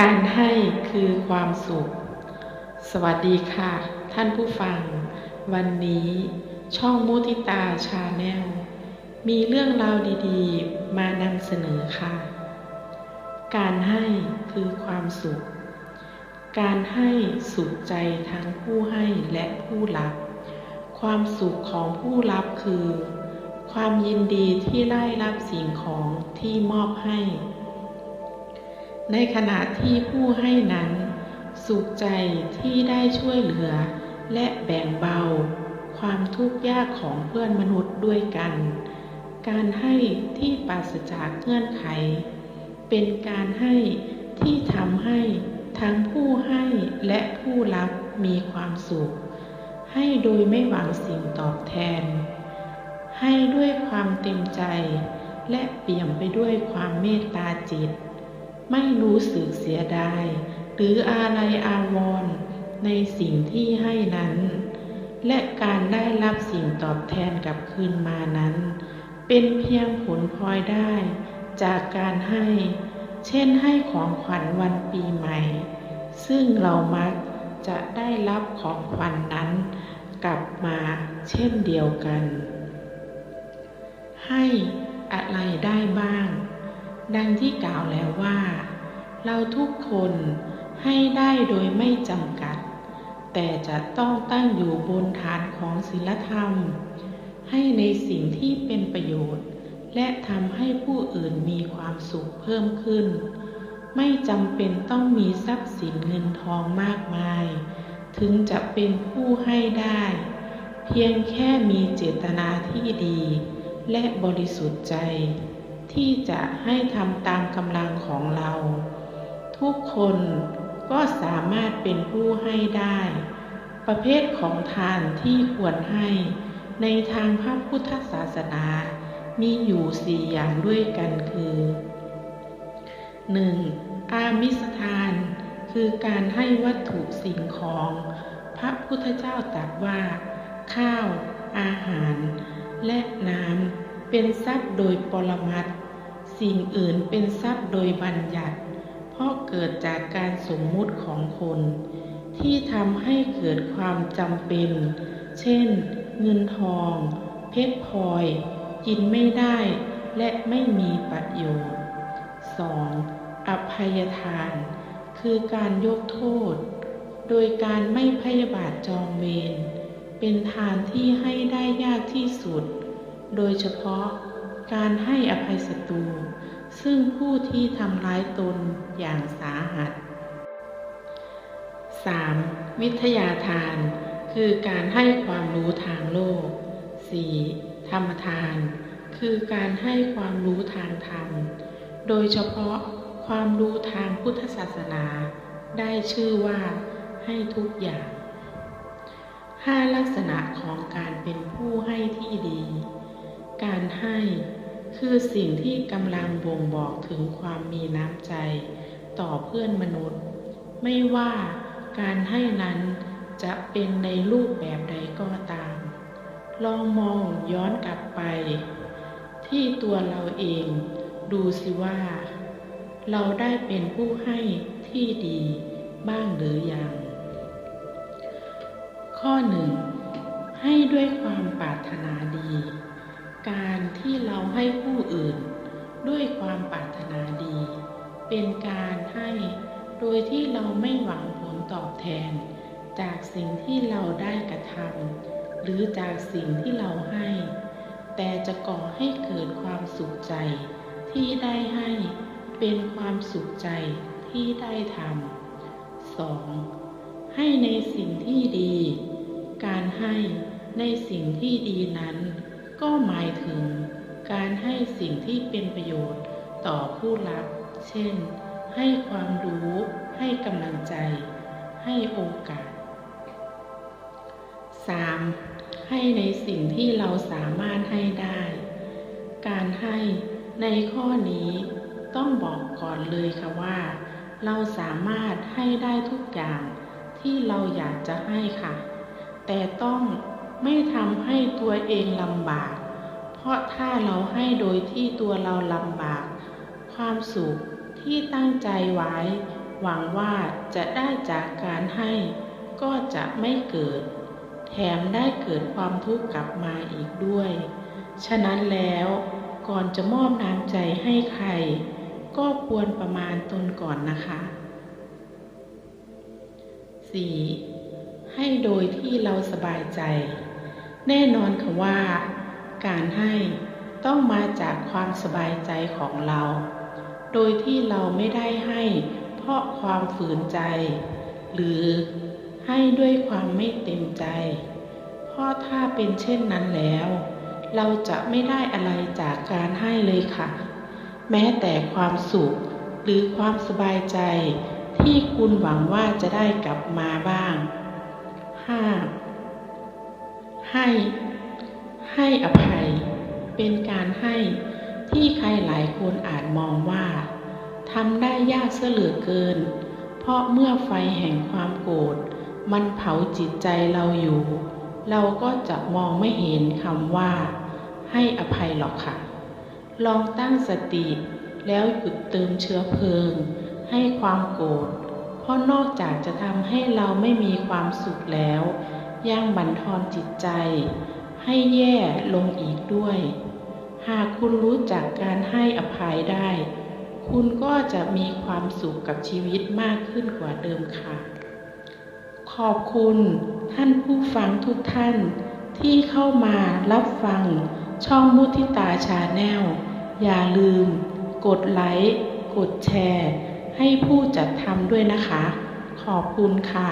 การให้คือความสุข สวัสดีค่ะ ท่านผู้ฟัง วันนี้ช่องมุทิตาชาแนล มีเรื่องราวดีๆ มานำเสนอค่ะ การให้คือความสุข การให้สุขใจทั้งผู้ให้และผู้รับ ความสุขของผู้รับคือ ความยินดีที่ได้รับสิ่งของที่มอบให้ ในขณะที่ผู้ให้นั้น สุขใจที่ได้ช่วยเหลือ และแบ่งเบา ความทุกข์ยากของเพื่อนมนุษย์ด้วยกัน การให้ที่ปราศจากเงื่อนไข เป็นการให้ที่ทำให้ทั้งผู้ให้และผู้รับมีความสุข ให้โดยไม่หวังสิ่งตอบแทน ให้ด้วยความเต็มใจ และเปี่ยมไปด้วยความเมตตาจิต ไม่รู้สึกเสียดาย หรืออะไรอาวรณ์ในสิ่งที่ให้นั้น และการได้รับสิ่งตอบแทนกลับคืนมานั้น เป็นเพียงผลพลอยได้ จากการให้ เช่นให้ของขวัญวันปีใหม่ ซึ่งเรามักจะได้รับของขวัญนนั้นกลับมาเช่นเดียวกัน ให้อะไรได้บ้าง ดังที่กล่าวแล้วว่า เราทุกคนให้ได้โดยไม่จำกัด แต่จะต้องตั้งอยู่บนฐานของศีลธรรม ให้ในสิ่งที่เป็นประโยชน์ และทำให้ผู้อื่นมีความสุขเพิ่มขึ้น ไม่จำเป็นต้องมีทรัพย์สินเงินทองมากมาย ถึงจะเป็นผู้ให้ได้ เพียงแค่มีเจตนาที่ดี และบริสุทธิ์ใจ ที่จะให้ทำตามกำลังของเรา ทุกคนก็สามารถเป็นผู้ให้ได้ ประเภทของทานที่ควรให้ ในทางพระพุทธศาสนา มีอยู่สี่อย่างด้วยกันคือ 1. อามิสทาน คือการให้วัตถุสิ่งของ พระพุทธเจ้าตรัสว่า ข้าว อาหาร และน้ำเป็นทรัพย์โดยปรมัต สิ่งอื่นเป็นทรัพย์โดยบัญญัติ เพราะเกิดจากการสมมุติของคน ที่ทำให้เกิดความจำเป็น เช่น เงินทอง เพชรพลอย กินไม่ได้และไม่มีประโยชน์ 2. อภัยทาน คือการยกโทษ โดยการไม่พยาบาทจองเวร เป็นทานที่ให้ได้ยากที่สุด โดยเฉพาะ การให้อภัยศัตรูซึ่งผู้ที่ทำร้ายตนอย่างสาหัส 3. วิทยาทาน คือการให้ความรู้ทางโลก 4. ธรรมทาน คือการให้ความรู้ทางธรรม โดยเฉพาะความรู้ทางพุทธศาสนา ได้ชื่อว่าให้ทุกอย่างห้าลักษณะของการเป็นผู้ให้ที่ดี การให้ คือสิ่งที่กำลังบ่งบอกถึงความมีน้ำใจ ต่อเพื่อนมนุษย์ ไม่ว่าการให้นั้นจะเป็นในรูปแบบใดก็ตาม ลองมองย้อนกลับไป ที่ตัวเราเอง ดูสิว่า เราได้เป็นผู้ให้ที่ดีบ้างหรือยัง ข้อหนึ่งให้ด้วยความปรารถนาดี การที่เราให้ผู้อื่นด้วยความปรารถนาดี เป็นการให้โดยที่เราไม่หวังผลตอบแทน จากสิ่งที่เราได้กระทำหรือจากสิ่งที่เราให้ แต่จะก่อให้เกิดความสุขใจ ที่ได้ให้เป็นความสุขใจที่ได้ทำสองให้ในสิ่งที่ดี การให้ในสิ่งที่ดีนั้น ก็หมายถึงการให้สิ่งที่เป็นประโยชน์ต่อผู้รับ เช่น ให้ความรู้ ให้กำลังใจ ให้โอกาส 3. ให้ในสิ่งที่เราสามารถให้ได้ การให้ในข้อนี้ต้องบอกก่อนเลยค่ะว่า เราสามารถให้ได้ทุกอย่างที่เราอยากจะให้ค่ะ แต่ต้อง ไม่ทำให้ตัวเองลำบาก เพราะถ้าเราให้โดยที่ตัวเราลำบาก ความสุขที่ตั้งใจไว้ หวังว่าจะได้จากการให้ ก็จะไม่เกิด แถมได้เกิดความทุกข์กลับมาอีกด้วย ฉะนั้นแล้วก่อนจะมอบน้ำใจให้ใคร ก็ควรประมาณตนก่อนนะคะ 4. ให้โดยที่เราสบายใจ แน่นอนค่ะว่า การให้ต้องมาจากความสบายใจของเรา โดยที่เราไม่ได้ให้เพราะความฝืนใจ หรือให้ด้วยความไม่เต็มใจ เพราะถ้าเป็นเช่นนั้นแล้ว เราจะไม่ได้อะไรจากการให้เลยค่ะ แม้แต่ความสุขหรือความสบายใจที่คุณหวังว่าจะได้กลับมาบ้าง 5. ให้ ให้อภัย เป็นการให้ที่ใครหลายคนอาจมองว่าทำได้ยากเสียเหลือเกิน เพราะเมื่อไฟแห่งความโกรธมันเผาจิตใจเราอยู่ เราก็จะมองไม่เห็นคำว่า ให้อภัยหรอกค่ะ ลองตั้งสติแล้วหยุดเติมเชื้อเพลิง ให้ความโกรธ เพราะนอกจากจะทำให้เราไม่มีความสุขแล้ว ยังบั่นทอนจิตใจ ให้แย่ลงอีกด้วย หากคุณรู้จักการให้อภัยได้ คุณก็จะมีความสุขกับชีวิตมากขึ้นกว่าเดิมค่ะ ขอบคุณท่านผู้ฟังทุกท่านที่เข้ามารับฟังช่องมุทิตาชาแนล อย่าลืม กดไลค์ กดแชร์ ให้ผู้จัดทำด้วยนะคะ ขอบคุณค่ะ